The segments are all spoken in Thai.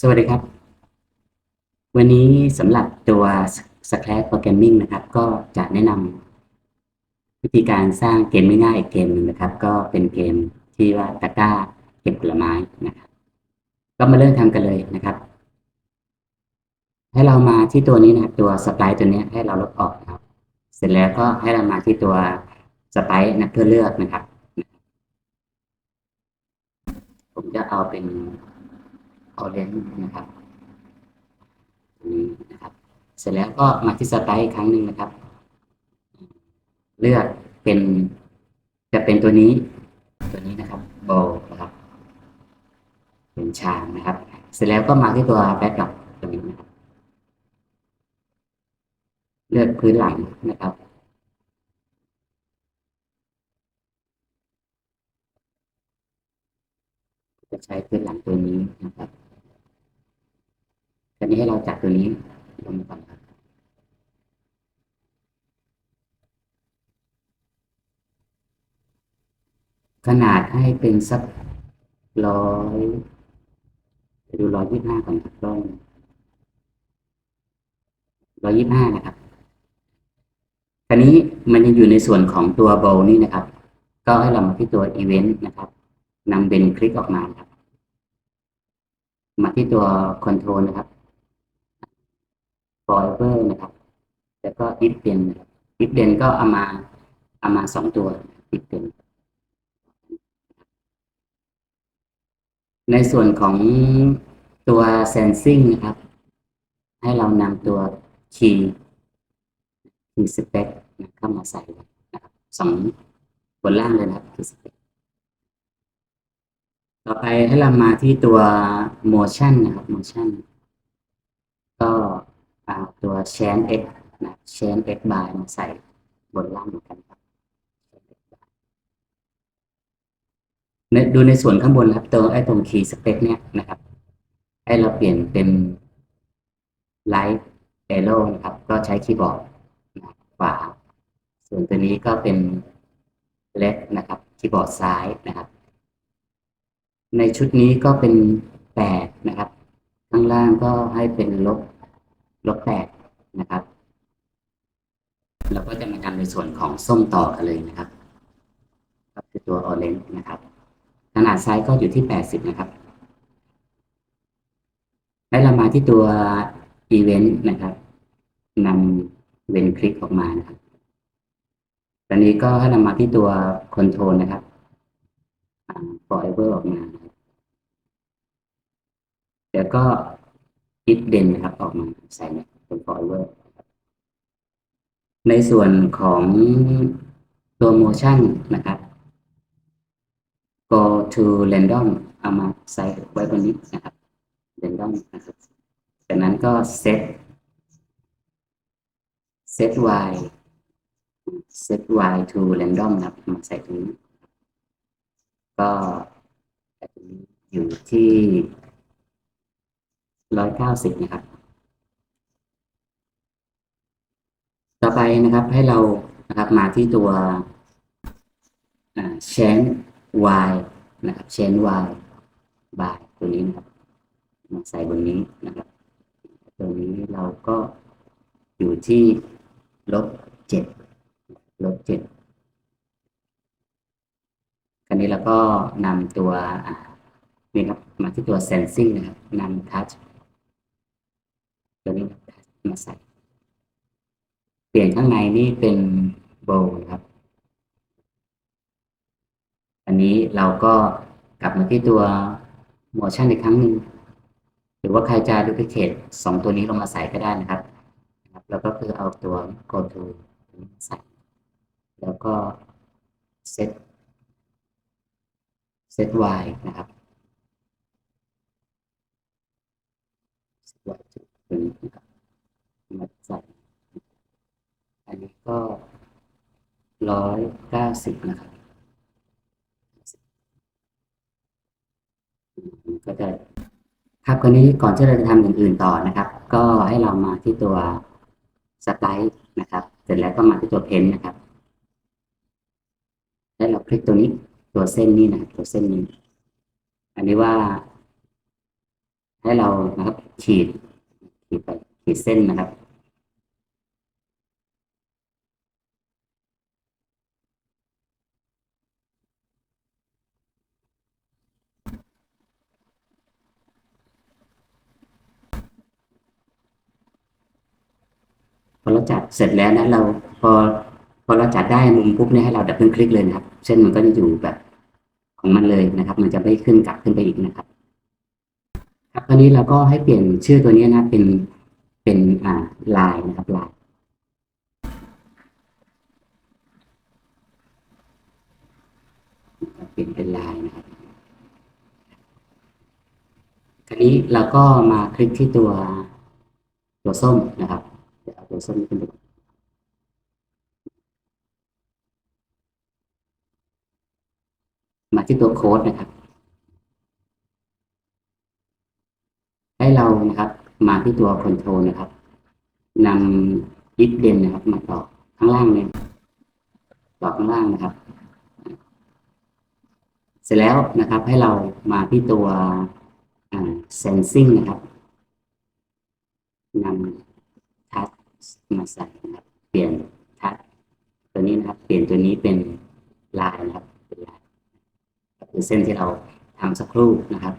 สวัสดีครับ วันนี้สำหรับตัว Scratch Programming นะครับ ก็จะแนะนำวิธีการสร้างเกมง่ายๆอีกเกมหนึ่งนะครับ ก็เป็นเกมที่ว่าตะกร้าเก็บผลไม้นะครับ ก็มาเริ่มทำกันเลยนะครับ ให้เรามาที่ตัวนี้นะครับ ตัวสไปร์ตัวนี้ให้เราลบออกนะครับ เสร็จแล้วก็ให้เรามาที่ตัวสไปร์นะเพื่อเลือกนะครับ ผมจะเอาเป็น ออเรนนะครับตรงนี้นะครับ เสร็จแล้วก็มาที่สไตล์อีกครั้งหนึ่งนะครับ เลือกเป็นจะเป็นตัวนี้ ตัวนี้นะครับโบนะครับ เป็นชามนะครับ เสร็จแล้วก็มาที่ตัวแบ็กดรอปตัวนี้นะครับเลือกพื้นหลังนะครับจะใช้พื้นหลังตัวนี้นะครับ ทีนี้ให้เราจัดตัวนี้ลงก่อนครับขนาดให้เป็นสักร้อยดูร้อยยี่ห้าก่อนครับร้อยร้อยยี่ห้านะครับคราวนี้มันยังอยู่ในส่วนของตัวโบนี่นะครับ ก็ให้เรามาที่ตัว Event นะครับนำเบนคลิกออกมาครับ มาที่ตัว Control นะครับ forever นะครับ แล้วก็ if then นะครับ if then ก็เอามาเอามาสองตัว if then ในส่วนของตัว sensing นะครับ ให้เรานำตัว key key spec นะเข้ามาใส่นะครับสองบนล่างเลยนะครับ key spec ต่อไปให้เรามาที่ตัว motion นะครับ motion ก็ เอาตัว chain x นะ chain x bar มาใส่บนล่างเหมือนกันครับดูในส่วนข้างบนครับตัวไอ้ตรง key spec เนี่ยนะครับให้เราเปลี่ยนเป็น light arrow นะครับ ก็ใช้คีย์บอร์ดนะขวา ส่วนตัวนี้ก็เป็น left นะครับคีย์บอร์ดซ้ายนะครับ ในชุดนี้ก็เป็นแปดนะครับ ข้างล่างก็ให้เป็นลบ ลบแปดนะครับ เราก็จะมาทำในส่วนของส้มต่อกันเลยนะครับ ก็คือตัว orange นะครับ ขนาดไซส์ก็อยู่ที่แปดสิบนะครับให้เรามาที่ตัว event นะครับนำเวนคลิกออกมานะครับตอนนี้ก็ให้เรามาที่ตัว control นะครับ forever อออกมา เดี๋ยวก็ if then นะครับออกมาใส่ในเป็น forever ในส่วนของตัว motion นะครับ go to random เอามาใส่ไว้บนนี้นะครับ random นะครับจากนั้นก็ set set y set y to random นะครับมาใส่ตรงนี้ ก็อยู่ที่ ร้อยเก้าสิบนะครับ ต่อไปนะครับให้เรานะครับมาที่ตัว chain y นะครับ chain y by ตัวนี้นะครับมาใส่บนนี้นะครับ ตัวนี้เราก็อยู่ที่ลบเจ็ดลบเจ็ดคราวนี้เราก็นำตัวนี่ครับมาที่ตัว sensing นะครับนำ touch ตัวนี้มาใส่ เปลี่ยนข้างในนี่เป็น bow นะครับ อันนี้เราก็กลับมาที่ตัว motion อีกครั้งหนึ่งหรือว่าใครจะ duplicate สองตัวนี้ลงมาใส่ก็ได้นะครับนะครับแล้วก็คือเอาตัว go to ใส่ แล้วก็ set set y นะครับ set y จุด ตัวนี้นะครับมาใส่อันนี้ก็ร้อยเก้าสิบนะครับก็จะครับคนนี้ก่อนที่เราจะทำอย่างอื่นต่อนะครับ ก็ให้เรามาที่ตัวสไลด์นะครับ เสร็จแล้วก็มาที่ตัวเพนนะครับ แล้วเราคลิกตัวนี้ตัวเส้นนี้นะครับตัวเส้นนี้ อันนี้ว่า ให้เรานะครับขีด ขีดไปขีดเส้นนะครับ พอเราจัดเสร็จแล้วนะเราพอพอเราจัดได้มุมปุ๊บเนี่ยให้เราดับเบิลคลิกเลยนะครับ เส้นมันก็จะอยู่แบบของมันเลยนะครับ มันจะไม่ขึ้นกลับขึ้นไปอีกนะครับ ครับคราวนี้เราก็ให้เปลี่ยนชื่อตัวนี้นะเป็นเป็นอ่าลายนะครับลายเปลี่ยนเป็นลายนะครับคราวนี้เราก็มาคลิกที่ตัวตัวส้มนะครับเดี๋ยวเอาตัวส้มขึ้นไปมาที่ตัวโค้ดนะครับ ให้เรา นะครับ มาที่ตัวคอนโทรลนะครับนำยิปเดนนะครับ มาต่อข้างล่างเนี่ยต่อข้างล่างนะครับ เสร็จแล้วนะครับ ให้เรามาที่ตัวอ่า sensing นะครับนำทัชมาใส่นะครับ เปลี่ยนทัชตัวนี้นะครับ เปลี่ยนตัวนี้เป็นลายนะครับเป็นลายคือเส้นที่เราทำสักครู่นะครับ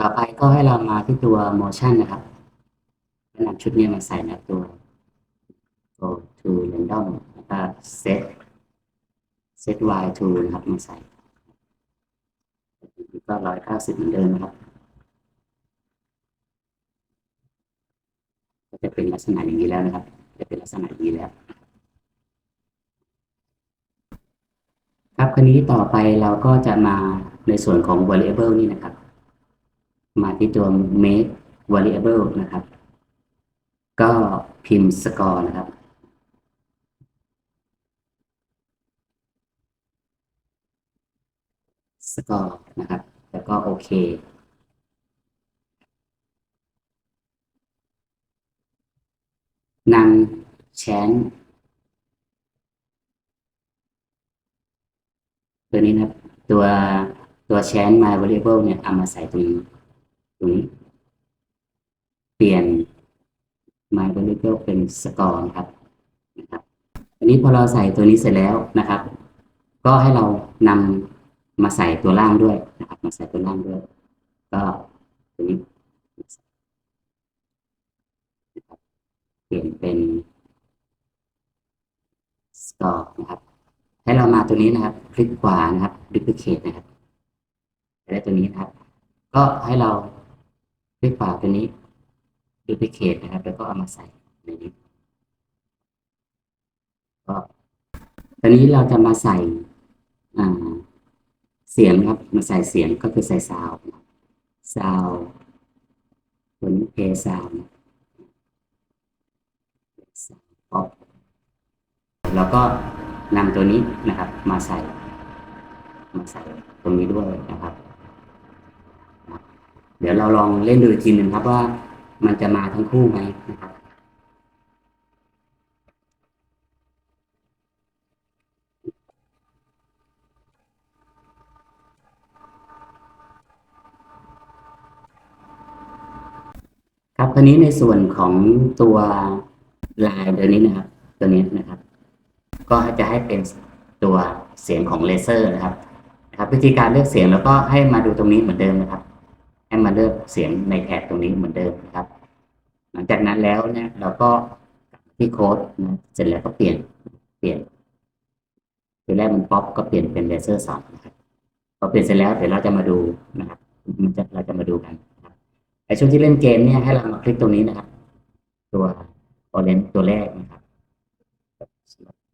ต่อไปก็ให้เรามาที่ตัว motion นะครับนำชุดนี้มาใส่ในตัว go to random แล้วก็ set set y to นะครับมาใส่ก็ร้อยเก้าสิบเหมือนเดิมนะครับ ก็จะเป็นลักษณะอย่างนี้แล้วนะครับ จะเป็นลักษณะอย่างนี้แล้ว ครับ คราวนี้ต่อไปเราก็จะมาในส่วนของ variable นี่นะครับ มาที่ตัว make variable นะครับ ก็พิมพ์ score นะครับ score นะครับ แล้วก็โอเคนำแชนตัวนี้นะครับ ตัวตัวแชน my variable เนี่ยเอามาใส่ตรงนี้ ตรงนี้เปลี่ยน my variable เป็น score นะครับนะครับอันนี้พอเราใส่ตัวนี้เสร็จแล้วนะครับ ก็ให้เรานำมาใส่ตัวล่างด้วยนะครับ มาใส่ตัวล่างด้วย ก็ตัวนี้นะเปลี่ยนเป็น score นะครับให้เรามาตัวนี้นะครับ คลิกขวานะครับ duplicate นะครับได้ตัวนี้นะครับ ก็ให้เรา คลิกขวาตัวนี้ duplicate นะครับ แล้วก็เอามาใส่ในนี้ก็ตอนนี้เราจะมาใส่อ่าเสียงครับ มาใส่เสียงก็คือใส่ซาวซาวตัวนี้เพซาวป๊อปแล้วก็นำตัวนี้นะครับ มาใส่ มาใส่ตรงนี้ด้วยนะครับ เดี๋ยวเราลองเล่นดูอีกทีหนึ่งครับว่ามันจะมาทั้งคู่ไหมนะครับครับคราวนี้ในส่วนของตัวลายตัวนี้นะครับ ตัวนี้นะครับ ก็จะให้เป็นตัวเสียงของเลเซอร์นะครับนะครับ วิธีการเลือกเสียงแล้วก็ให้มาดูตรงนี้เหมือนเดิมนะครับ ให้มาเลือกเสียงในแถบตรงนี้เหมือนเดิมนะครับ หลังจากนั้นแล้วเนี่ยเราก็ที่โค้ดนะเสร็จแล้วก็เปลี่ยนเปลี่ยนตัวแรกมันป๊อปก็เปลี่ยนเป็นเลเซอร์สองนะครับพอเปลี่ยนเสร็จแล้วเดี๋ยวเราจะมาดูนะครับมันจะเราจะมาดูกันนะครับไอช่วงที่เล่นเกมเนี่ยให้เรามาคลิกตรงนี้นะครับ ตัวออเรนตัวแรกนะครับ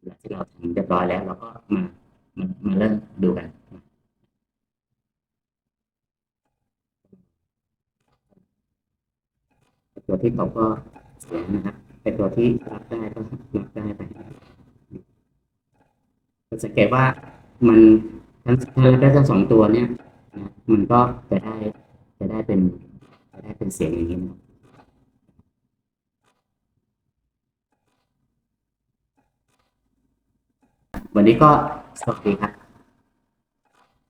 หลังที่เราทำเรียบร้อยแล้วเราก็มามามาเริ่มดูกัน ตัวที่ตกก็เสียงนะครับเป็นตัวที่รับได้ก็รับได้ไปก็สังเกตว่ามันทั้งถ้ารับได้ทั้งสองตัวเนี่ยนะมันก็จะได้จะได้เป็นจะได้เป็นเสียงอย่างนี้นะวันนี้ก็สวัสดีครับ